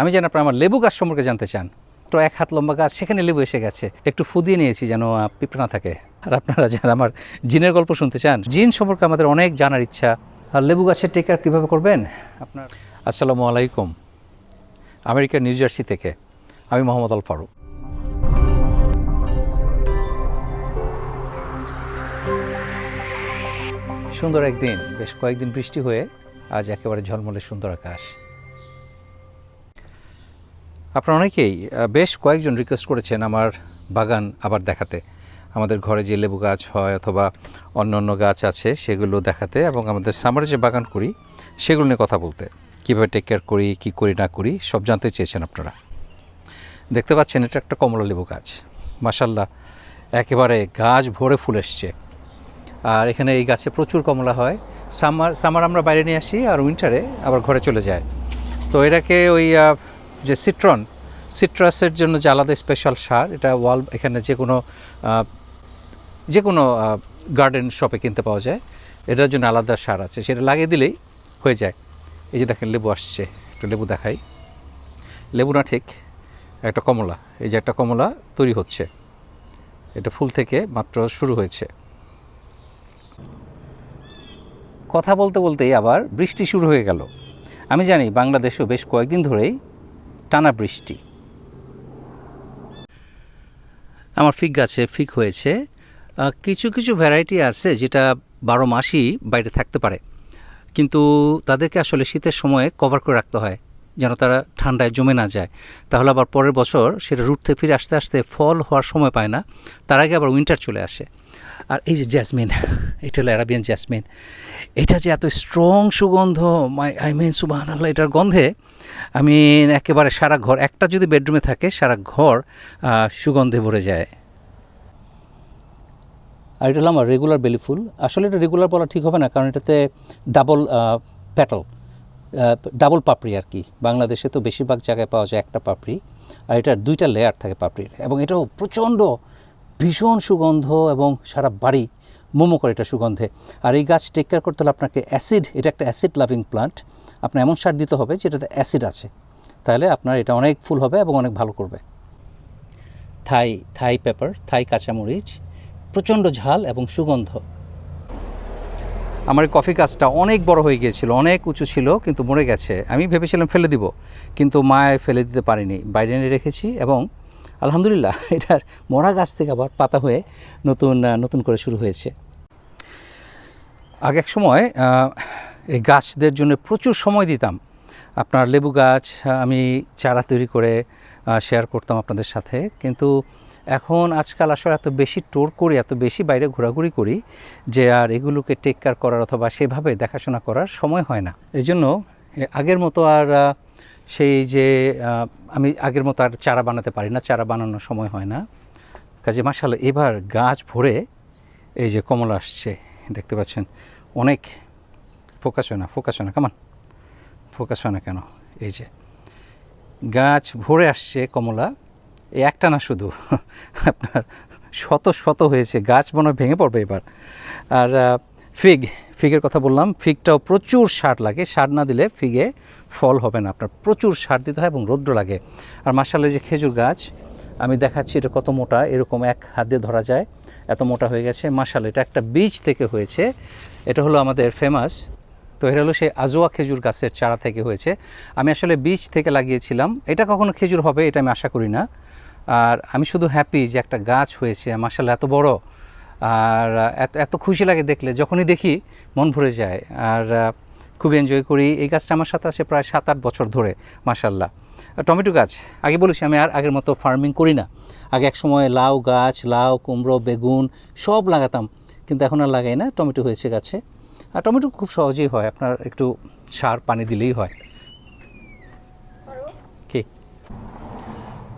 আমি জানি আপনারা আমার লেবু গাছ সম্পর্কে জানতে চান। তো এক হাত লম্বা গাছ সেখানে লেবু এসে গেছে। একটু ফুদিয়ে নিয়েছি যেন পিঁপড়ে না থাকে। আর আপনারা যারা আমার জিনের গল্প শুনতে চান জিন সম্পর্কে আমাদের অনেক জানার ইচ্ছা। আর লেবু গাছের টেকার কীভাবে করবেন? আপনার আসসালামু আলাইকুম। আমেরিকার নিউ জার্সি থেকে আমি মোহাম্মদ আল ফারুক। সুন্দর একদিন বেশ কয়েকদিন বৃষ্টি হয়ে আজ একেবারে ঝলমলে সুন্দর আকাশ। আপনারা অনেকেই বেশ কয়েকজন রিকোয়েস্ট করেছেন আমার বাগান আবার দেখাতে। আমাদের ঘরে যে লেবু গাছ হয় অথবা অন্য অন্য গাছ আছে সেগুলো দেখাতে এবং আমাদের সামারে যে বাগান করি, সেগুলো নিয়ে কথা বলতে। কীভাবে টেক কেয়ার করি, কী করি, না করি, সব জানতে চেয়েছেন আপনারা। দেখতে পাচ্ছেন, এটা একটা কমলা লেবু গাছ। মাসাল্লাহ একেবারে গাছ ভরে ফুল এসছে। আর এখানে এই গাছে প্রচুর কমলা হয়। সামার সামার আমরা বাইরে নিয়ে আসি আর উইন্টারে আবার ঘরে চলে যায়। তো এটাকে ওই যে সিট্রন সিট্রাসের জন্য যে আলাদা স্পেশাল সার, এটা ওয়াল এখানে যে কোনো যে কোনো গার্ডেন শপে কিনতে পাওয়া যায়। এটার জন্য আলাদা সার আছে। সেটা লাগিয়ে দিলেই হয়ে যায়। এই যে দেখেন, লেবু আসছে। একটু লেবু দেখাই। লেবু না ঠিক, একটা কমলা। এই যে একটা কমলা তৈরি হচ্ছে। এটা ফুল থেকে মাত্র শুরু হয়েছে। কথা বলতে বলতেই আবার বৃষ্টি শুরু হয়ে গেল। আমি জানি বাংলাদেশেও বেশ কয়েকদিন ধরেই টানা বৃষ্টি। আমার ফিক গাছে ফিক হয়েছে। কিছু কিছু ভ্যারাইটি আছে যেটা বারো মাসই বাইরে থাকতে পারে। কিন্তু তাদেরকে আসলে শীতের সময়ে কভার করে রাখতে হয়, যেন তারা ঠান্ডায় জমে না যায়। তাহলে আবার পরের বছর সেটা রুট থেকে ফিরে আসতে আসতে ফল হওয়ার সময় পায় না, তার আগে আবার উইন্টার চলে আসে। আর এই যে জ্যাসমিন এটা হলো অ্যারাবিয়ান জ্যাসমিন এটা যে এত স্ট্রং সুগন্ধ মাই আই মিন সুবাহ আল্লাহ এটার গন্ধে আমি একেবারে সারা ঘর, একটা যদি বেডরুমে থাকে, সারা ঘর সুগন্ধে ভরে যায়। আর এটা হলো আমার রেগুলার বেলি ফুল আসলে এটা রেগুলার বলা ঠিক হবে না, কারণ এটাতে ডাবল প্যাটল ডাবল পাপড়ি আর কি। বাংলাদেশে তো বেশিরভাগ জায়গায় পাওয়া যায় একটা পাপড়ি, আর এটার দুইটা লেয়ার থাকে পাপড়ির। এবং এটাও প্রচণ্ড ভীষণ সুগন্ধ এবং সারা বাড়ি মোমো করে এটা সুগন্ধে। আর এই গাছ টেক কেয়ার করতে হলে আপনাকে অ্যাসিড এটা একটা অ্যাসিড লাভিং প্লান্ট আপনার এমন সার দিতে হবে যেটাতে অ্যাসিড আছে। তাহলে আপনার এটা অনেক ফুল হবে এবং অনেক ভালো করবে। থাই থাই পেপার থাই কাঁচামরিচ, প্রচণ্ড ঝাল এবং সুগন্ধ। আমার কফি গাছটা অনেক বড় হয়ে গিয়েছিল, অনেক উঁচু ছিল, কিন্তু মরে গেছে। আমি ভেবেছিলাম ফেলে দিব, কিন্তু মায় ফেলে দিতে পারিনি। বাইরে এনে রেখেছি এবং আলহামদুলিল্লাহ, এটার মরা গাছ থেকে আবার পাতা হয়ে নতুন নতুন করে শুরু হয়েছে। আগে এক সময় এই গাছদের জন্য প্রচুর সময় দিতাম। আপনার লেবু গাছ আমি চারা তৈরি করে শেয়ার করতাম আপনাদের সাথে। কিন্তু এখন আজকাল আসলে এত বেশি টোর করি, এত বেশি বাইরে ঘোরাঘুরি করি যে আর এগুলোকে টেক কেয়ার করার অথবা সেভাবে দেখাশোনা করার সময় হয় না। এই জন্য আগের মতো আর সেই যে আমি আগের মতো আর চারা বানাতে পারি না, চারা বানানোর সময় হয় না। কাজে মাসাল এবার গাছ ভরে এই যে কমলা আসছে, দেখতে পাচ্ছেন, অনেক ফোকাস হয় না, ফোকাস হয় না কেমন ফোকাস হয় না কেন? এই যে গাছ ভরে আসছে কমলা, এই একটা না শুধু, আপনার শত শত হয়েছে, গাছ মনে ভেঙে পড়বে এবার। আর ফিগ ফিগের কথা বললাম, ফিগটাও প্রচুর সার লাগে, সার না দিলে ফিগে ফল হবে না। আপনার প্রচুর সার দিতে হয় এবং রৌদ্র লাগে। আর মাসালে যে খেজুর গাছ, আমি দেখাচ্ছি এটা কত মোটা, এরকম এক হাত দিয়ে ধরা যায়, এত মোটা হয়ে গেছে। মাসাল এটা একটা বীজ থেকে হয়েছে। এটা হলো আমাদের ফেমাস। তো এটা হলো সেই আজোয়া খেজুর গাছের চারা থেকে হয়েছে। আমি আসলে বীজ থেকে লাগিয়েছিলাম। এটা কখনো খেজুর হবে, এটা আমি আশা করি না। আর আমি শুধু হ্যাপি যে একটা গাছ হয়েছে মাসাল্লাহ এত বড়। আর এত এত খুশি লাগে দেখলে যখনই দেখি মন ভরে যায়। আর খুব এনজয় করি। এই গাছটা আমার সাথে আছে প্রায় সাত আট বছর ধরে মাসাল্লাহ আর টমেটো গাছ আগে বলেছি আমি আর আগের মতো ফার্মিং করি না। আগে এক সময় লাউ গাছ লাউ কুমড়ো বেগুন সব লাগাতাম কিন্তু এখন আর লাগাই না টমেটো হয়েছে গাছে। আর টমেটো খুব সহজেই হয় আপনার একটু সার পানি দিলেই হয়। কি?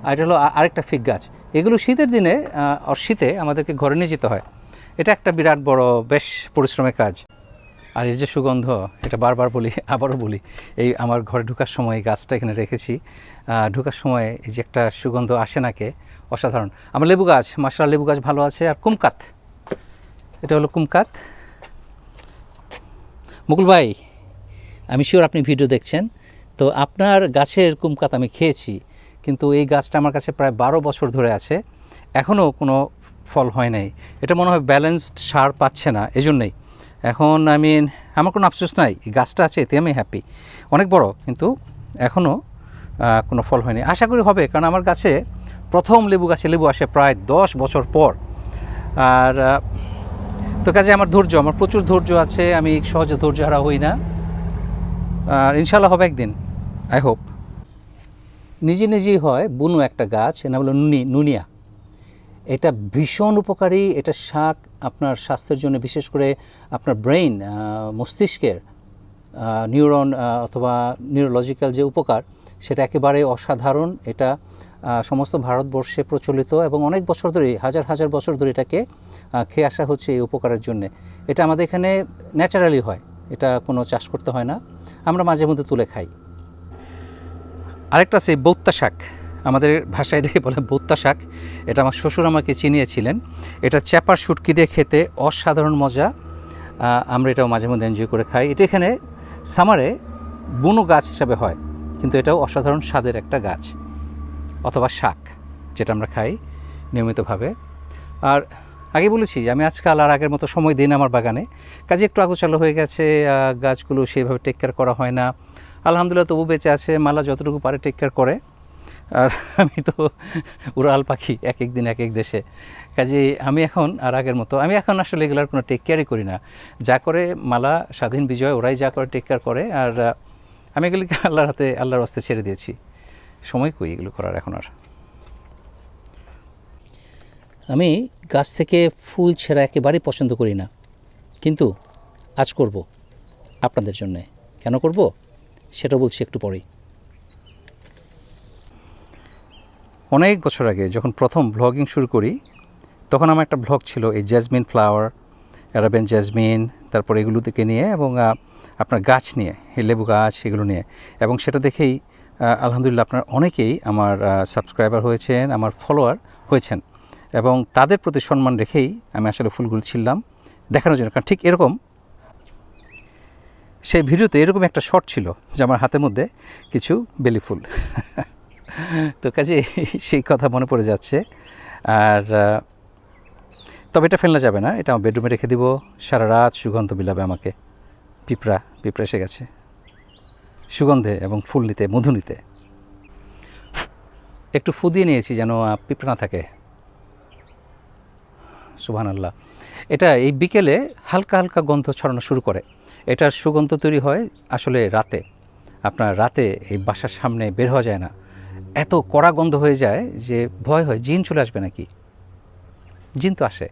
আর এটা হলো আরেকটা ফিক গাছ। এগুলো শীতের দিনে আর শীতে আমাদেরকে ঘরে নিয়ে যেতে হয়। এটা একটা বিরাট বড় বেশ পরিশ্রমের কাজ। আর এই যে সুগন্ধ, এটা বারবার বলি, আবারও বলি, এই আমার ঘরে ঢুকার সময় এই গাছটা এখানে রেখেছি। ঢুকার সময় এই যে একটা সুগন্ধ আসে নাকে অসাধারণ। আমার লেবু গাছ মাসাল লেবু গাছ ভালো আছে। আর কুমকাত, এটা হলো কুমকাত। মুকুল ভাই, আমি শিওর আপনি ভিডিও দেখছেন। তো আপনার গাছের কুমকাত আমি খেয়েছি। কিন্তু এই গাছটা আমার কাছে প্রায় বারো বছর ধরে আছে। এখনও কোনো ফল হয় নাই। এটা মনে হয় ব্যালেন্সড সার পাচ্ছে না, এজন্যই। এখন আমি আমার কোনো আফসোস নাই গাছটা আছে এতে আমি হ্যাপি অনেক বড়, কিন্তু এখনও কোনো ফল হয়নি। আশা করি হবে, কারণ আমার গাছে প্রথম লেবু গাছে লেবু আসে প্রায় দশ বছর পর। আর তো কাজে আমার ধৈর্য, আমার প্রচুর ধৈর্য আছে, আমি সহজে ধৈর্য হারা হই না। আর ইনশাল্লাহ হবে একদিন আই হোপ নিজে নিজেই হয়, বুনো একটা গাছ নাম হলো নুনি, নুনিয়া। এটা ভীষণ উপকারী, এটা শাক আপনার স্বাস্থ্যের জন্য, বিশেষ করে আপনার ব্রেইন মস্তিষ্কের নিউরন অথবা নিউরোলজিক্যাল যে উপকার, সেটা একেবারে অসাধারণ। এটা সমস্ত ভারতবর্ষে প্রচলিত এবং অনেক বছর ধরে, হাজার হাজার বছর ধরে এটাকে খেয়ে আসা হচ্ছে এই উপকারের জন্যে। এটা আমাদের এখানে ন্যাচারালি হয়, এটা কোনো চাষ করতে হয় না। আমরা মাঝে মধ্যে তুলে খাই। আরেকটা আছে বৌত্তা শাক। আমাদের ভাষায় এটাকে বলে বৌত্তা শাক। এটা আমার শ্বশুর আমাকে চিনিয়েছিলেন। এটা চ্যাপার শুটকি দিয়ে খেতে অসাধারণ মজা। আমরা এটাও মাঝে মধ্যে এনজয় করে খাই। এটা এখানে সামারে বুনো গাছ হিসাবে হয়, কিন্তু এটাও অসাধারণ স্বাদের একটা গাছ অথবা শাক যেটা আমরা খাই নিয়মিতভাবে। আর আগে বলেছি, আমি আজকাল আর আগের মতো সময় দিন আমার বাগানে। কাজে একটু আগোচালো হয়ে গেছে গাছগুলো সেইভাবে টেক কেয়ার করা হয় না। আলহামদুলিল্লাহ তবু বেঁচে আছে, মালা যতটুকু পারে টেক কেয়ার করে। আর আমি তো উড়াল পাখি, এক এক দিন, এক এক দেশে। কাজে আমি এখন আর আগের মতো, আমি এখন আসলে এগুলার কোনো টেক কেয়ারই করি না। যা করে মালা, স্বাধীন বিজয়, ওরাই যা করে টেক কেয়ার করে, আর আমি এগুলিকে আল্লাহর হাতে, আল্লাহর হস্তে ছেড়ে দিয়েছি। সময় কই এগুলো করার এখন আর? আমি গাছ থেকে ফুল ছেঁড়া একেবারেই পছন্দ করি না। কিন্তু আজ করব, আপনাদের জন্যে। কেন করব? সেটা বলছি একটু পরেই। অনেক বছর আগে যখন প্রথম ব্লগিং শুরু করি, তখন আমার একটা ব্লগ ছিল এই জ্যাজমিন ফ্লাওয়ার অ্যারাবেন জ্যাজমিন তারপর এগুলো থেকে নিয়ে এবং আপনার গাছ নিয়ে লেবু গাছ এগুলো নিয়ে। এবং সেটা দেখেই আলহামদুলিল্লাহ আপনার অনেকেই আমার সাবস্ক্রাইবার হয়েছেন, আমার ফলোয়ার হয়েছেন। এবং তাদের প্রতি সম্মান রেখেই আমি আসলে ফুলগুলো ছিললাম দেখানোর জন্য। কারণ ঠিক এরকম সেই ভিডিওতে এরকম একটা শট ছিল যে আমার হাতের মধ্যে কিছু বেলি ফুল। তো কাজে সেই কথা মনে পড়ে যাচ্ছে। আর তবে এটা ফেলনা যাবে না, এটা আমার বেডরুমে রেখে দিব। সারা রাত সুগন্ধ বিলাবে আমাকে। পিঁপড়া পিঁপড়া এসে গেছে। সুগন্ধে এবং ফুল নিতে, মধু নিতে। একটু ফু দিয়ে নিয়েছি যেন পিঁপড়া না থাকে। সুবহান আল্লাহ এটা এই বিকেলে হালকা হালকা গন্ধ ছড়ানো শুরু করে। এটার সুগন্ধ তৈরি হয় আসলে রাতে। আপনার রাতে এই বাসার সামনে বের হওয়া যায় না। এত কড়া গন্ধ হয়ে যায় যে ভয় হয়, জিন চলে আসবে নাকি? জিন তো আসে।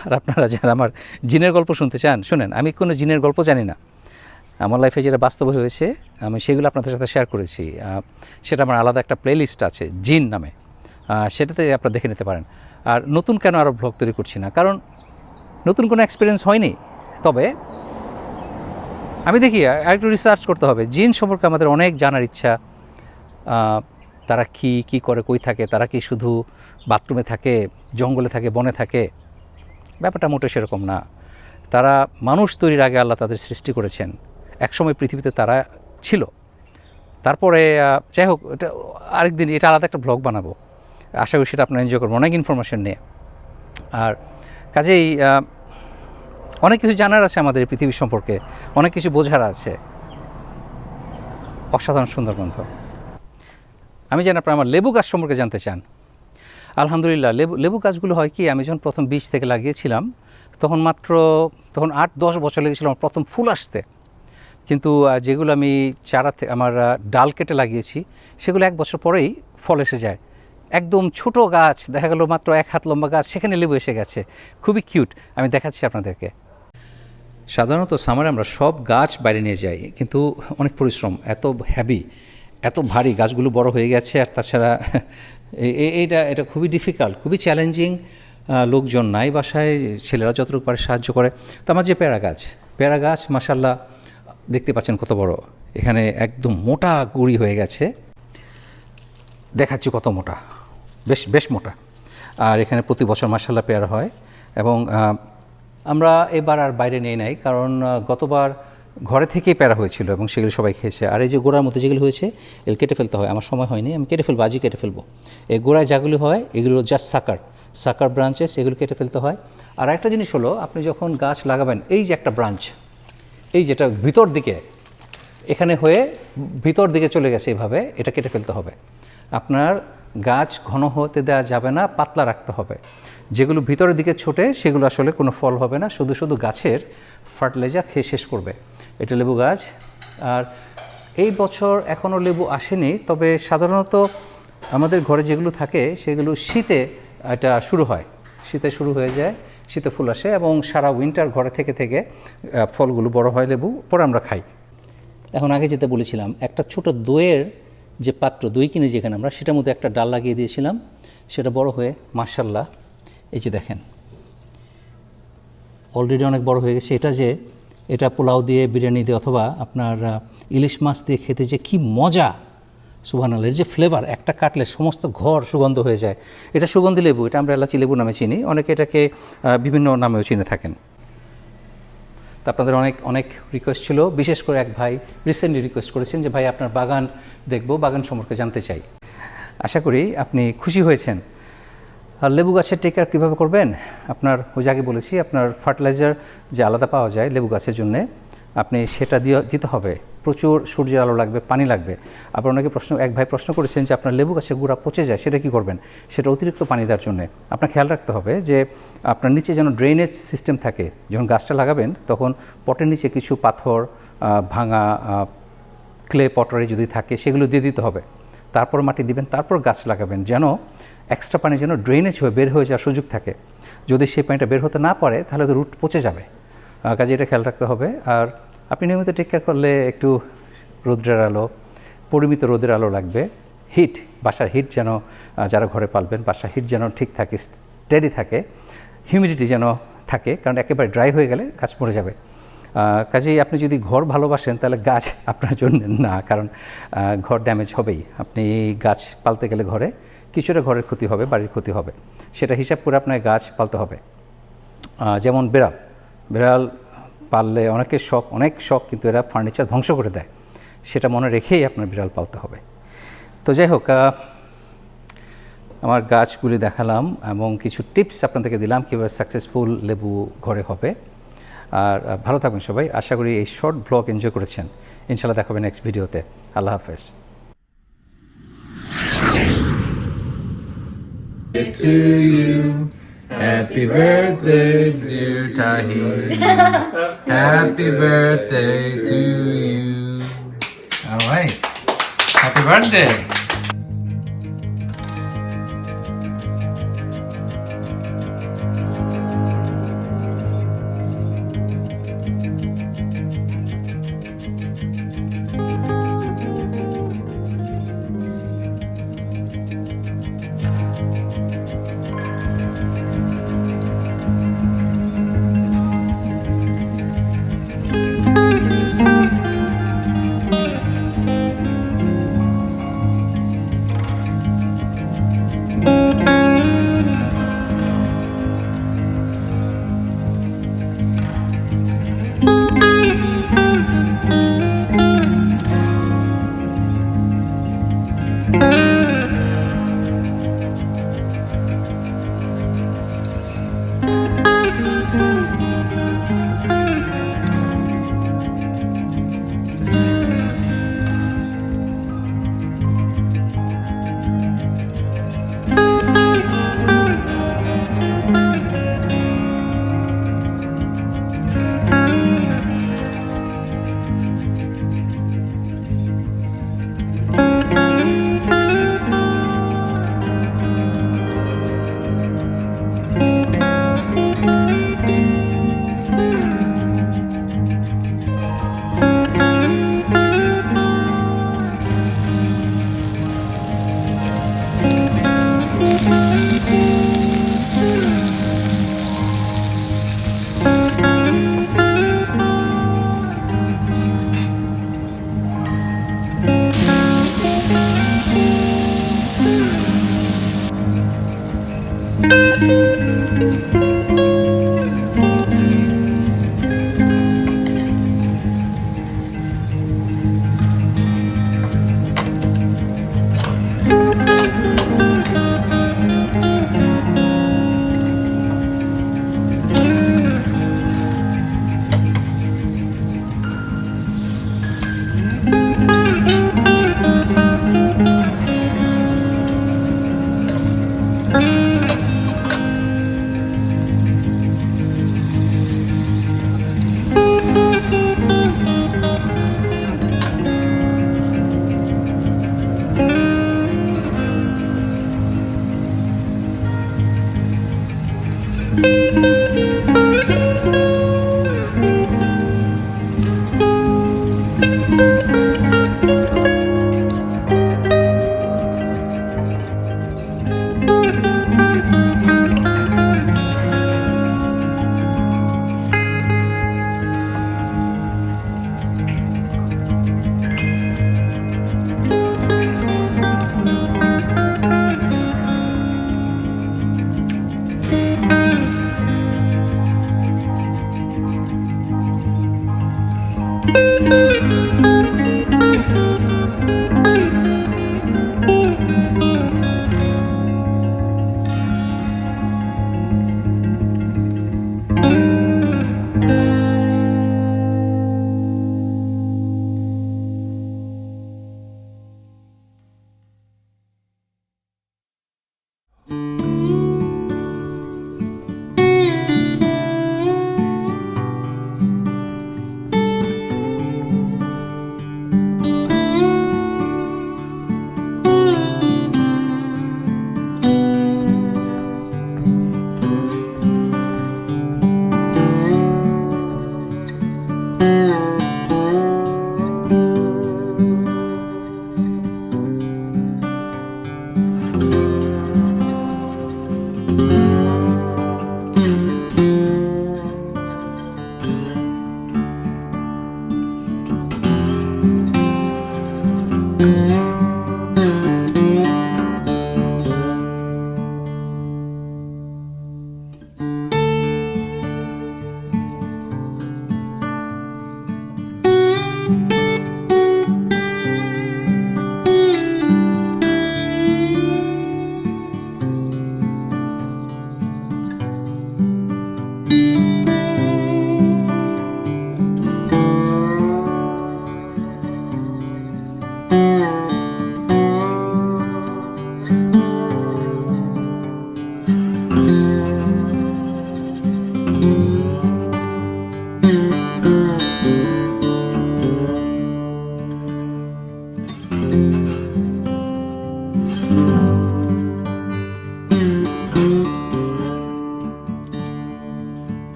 আর আপনারা যারা আমার জিনের গল্প শুনতে চান, শুনেন, আমি কোনো জিনের গল্প জানি না। আমার লাইফে যেটা বাস্তব হয়েছে, আমি সেগুলো আপনাদের সাথে শেয়ার করেছি। সেটা আমার আলাদা একটা প্লেলিস্ট আছে, জিন নামে। সেটাতে আপনারা দেখে নিতে পারেন। আর নতুন কেন আরও ব্লগ তৈরি করছি না? কারণ নতুন কোনো এক্সপিরিয়েন্স হয়নি। তবে আমি দেখি আর একটু রিসার্চ করতে হবে। জিন সম্পর্কে আমাদের অনেক জানার ইচ্ছা। তারা কি কি করে, কই থাকে? তারা কি শুধু বাথরুমে থাকে, জঙ্গলে থাকে, বনে থাকে? ব্যাপারটা মোটে সেরকম না। তারা মানুষ তৈরির আগে আল্লাহ তাদের সৃষ্টি করেছেন। একসময় পৃথিবীতে তারা ছিল। তারপরে যাই হোক, এটা আরেকদিন, এটা আলাদা একটা ব্লগ বানাবো। আশা করি সেটা আপনারা এনজয় করবেন। অনেক ইনফরমেশন নিয়ে। আর কাজেই অনেক কিছু জানার আছে আমাদের এই পৃথিবী সম্পর্কে। অনেক কিছু বোঝার আছে। অসাধারণ সুন্দর গন্ধ আমি জানি আপনারা আমার লেবু গাছ সম্পর্কে জানতে চান। আলহামদুলিল্লাহ, লেবু লেবু গাছগুলো হয় কি, আমি যখন প্রথম বীজ থেকে লাগিয়েছিলাম, তখন মাত্র, তখন আট, দশ বছর লেগেছিল আমার প্রথম ফুল আসতে। কিন্তু যেগুলো আমি চারা আমার ডাল কেটে লাগিয়েছি, সেগুলো এক বছর পরেই ফল এসে যায়। একদম ছোট গাছ, দেখা গেল মাত্র এক হাত লম্বা গাছ, সেখানে লেবু এসে গেছে। খুবই কিউট। আমি দেখাচ্ছি আপনাদেরকে। সাধারণত সামারে আমরা সব গাছ বাইরে নিয়ে যাই, কিন্তু অনেক পরিশ্রম, এত হ্যাভি এত ভারী গাছগুলো বড় হয়ে গেছে, আর তাছাড়া এইটা, এটা খুবই ডিফিকাল্ট খুবই চ্যালেঞ্জিং লোকজন নাই বাসায়, ছেলেরা যতটুকু পারে সাহায্য করে। তো আমার যে পেয়ারা গাছ পেয়ারা গাছ মাসাল্লাহ দেখতে পাচ্ছেন কত বড়। এখানে একদম মোটা গুড়ি হয়ে গেছে। দেখাচ্ছি কত মোটা। বেশ বেশ মোটা। আর এখানে প্রতি বছর মাসাল্লাহ পেয়ারা হয় এবং আমরা এবার আর বাইরে নিয়ে নাই, কারণ গতবার ঘরে থেকেই প্যারা হয়েছিল এবং সেগুলো সবাই খেয়েছে। আর এই যে গোড়ার মধ্যে যেগুলো হয়েছে, এগুলো কেটে ফেলতে হয়। আমার সময় হয়নি, আমি কেটে ফেলব, আজই কেটে ফেলব। এই গোড়ায় যেগুলো হয়, এগুলো জাস্ট সাকার সাকার ব্রাঞ্চেস এগুলো কেটে ফেলতে হয়। আর একটা জিনিস হলো, আপনি যখন গাছ লাগাবেন, এই যে একটা ব্রাঞ্চ এই যেটা ভিতর দিকে, এখানে হয়ে ভিতর দিকে চলে গেছে এইভাবে এটা কেটে ফেলতে হবে। আপনার গাছ ঘন হতে দেওয়া যাবে না, পাতলা রাখতে হবে। যেগুলো ভিতরের দিকে ছোটে, সেগুলো আসলে কোনো ফল হবে না, শুধু শুধু গাছের ফার্টিলাইজার খেয়ে শেষ করবে। এটা লেবু গাছ। আর এই বছর এখনও লেবু আসেনি, তবে সাধারণত আমাদের ঘরে যেগুলো থাকে, সেগুলো শীতে এটা শুরু হয়। শীতে শুরু হয়ে যায়, শীতে ফুল আসে এবং সারা উইন্টার ঘরে থেকে থেকে ফলগুলো বড় হয় লেবু, পরে আমরা খাই। এখন আগে যেতে বলেছিলাম, একটা ছোট দইয়ের যে পাত্র দই কিনে যেখানে আমরা, সেটার মধ্যে একটা ডাল লাগিয়ে দিয়েছিলাম। সেটা বড় হয়ে মার্শাল্লাহ এই যে দেখেন। অলরেডি অনেক বড় হয়ে গেছে। এটা যে, এটা পোলাও দিয়ে, বিরিয়ানি দিয়ে, অথবা আপনার ইলিশ মাছ দিয়ে খেতে যে কি মজা! সুবহানাল্লাহ, এর যে ফ্লেভার একটা কাটলে সমস্ত ঘর সুগন্ধ হয়ে যায়। এটা সুগন্ধি লেবু, এটা আমরা এলাচি লেবু নামে চিনি। অনেকে এটাকে বিভিন্ন নামেও চিনে থাকেন। আপনাদের অনেক অনেক রিকোয়েস্ট ছিল। বিশেষ করে এক ভাই রিসেন্টলি রিকোয়েস্ট করেছেন যে, ভাই, আপনার বাগান দেখব, বাগান সম্পর্কে জানতে চাই। আশা করি আপনি খুশি হয়েছেন। আর লেবু গাছের টেকার কীভাবে করবেন? আপনার, ওই আগে বলেছি, আপনার ফার্টিলাইজার যে আলাদা পাওয়া যায় লেবু গাছের জন্যে, আপনি সেটা দিয়ে, দিতে হবে। প্রচুর সূর্যের আলো লাগবে, পানি লাগবে। আবার অনেকে প্রশ্ন, এক ভাই প্রশ্ন করেছেন যে আপনার লেবু গাছের গুঁড়া পচে যায়, সেটা কি করবেন? সেটা অতিরিক্ত পানি দেওয়ার জন্য। আপনার খেয়াল রাখতে হবে যে আপনার নিচে যেন ড্রেনেজ সিস্টেম থাকে, যখন গাছটা লাগাবেন, তখন পটের নিচে কিছু পাথর ভাঙা ক্লে পটারি যদি থাকে, সেগুলো দিয়ে দিতে হবে। তারপর মাটি দিবেন, তারপর গাছ লাগাবেন, যেন এক্সট্রা পানি যেন ড্রেনেজ হয়ে, বের হয়ে যাওয়ার সুযোগ থাকে। যদি সেই পানিটা বের হতে না পারে, তাহলে তো রুট পচে যাবে। কাজে এটা খেয়াল রাখতে হবে। আর আপনি নিয়মিত টেক কেয়ার করলে একটু রৌদ্রের আলো, পরিমিত রোদের আলো লাগবে। হিট বাসার হিট যেন যারা ঘরে পালবেন, বাসার হিট যেন ঠিক থাকে স্টেডি থাকে হিউমিডিটি যেন থাকে, কারণ একেবারে ড্রাই হয়ে গেলে গাছ মরে যাবে। কাজেই আপনি যদি ঘর ভালোবাসেন, তাহলে গাছ আপনার জন্য না, কারণ ঘর ড্যামেজ হবেই। আপনি গাছ পালতে গেলে ঘরে কিছুটা ঘরের ক্ষতি হবে, বাড়ির ক্ষতি হবে। সেটা হিসাব করে আপনার গাছ পালতে হবে। যেমন বেড়াল। বেড়াল পাললে অনেকের শখ, অনেক শখ কিন্তু এরা ফার্নিচার ধ্বংস করে দেয়। সেটা মনে রেখেই আপনার বিড়াল পালতে হবে। তো যাই হোক আমার গাছগুলি দেখালাম এবং কিছু টিপস আপনাদেরকে দিলাম কীভাবে সাকসেসফুল লেবু ঘরে হবে। আর ভালো থাকবেন সবাই। আশা করি এই শর্ট ব্লগ এনজয় করেছেন। ইনশাল্লাহ দেখাবেন নেক্সট ভিডিওতে আল্লাহ হাফেজ। To you. Happy birthday, dear Tahir. Happy birthday to you. All right. Happy birthday.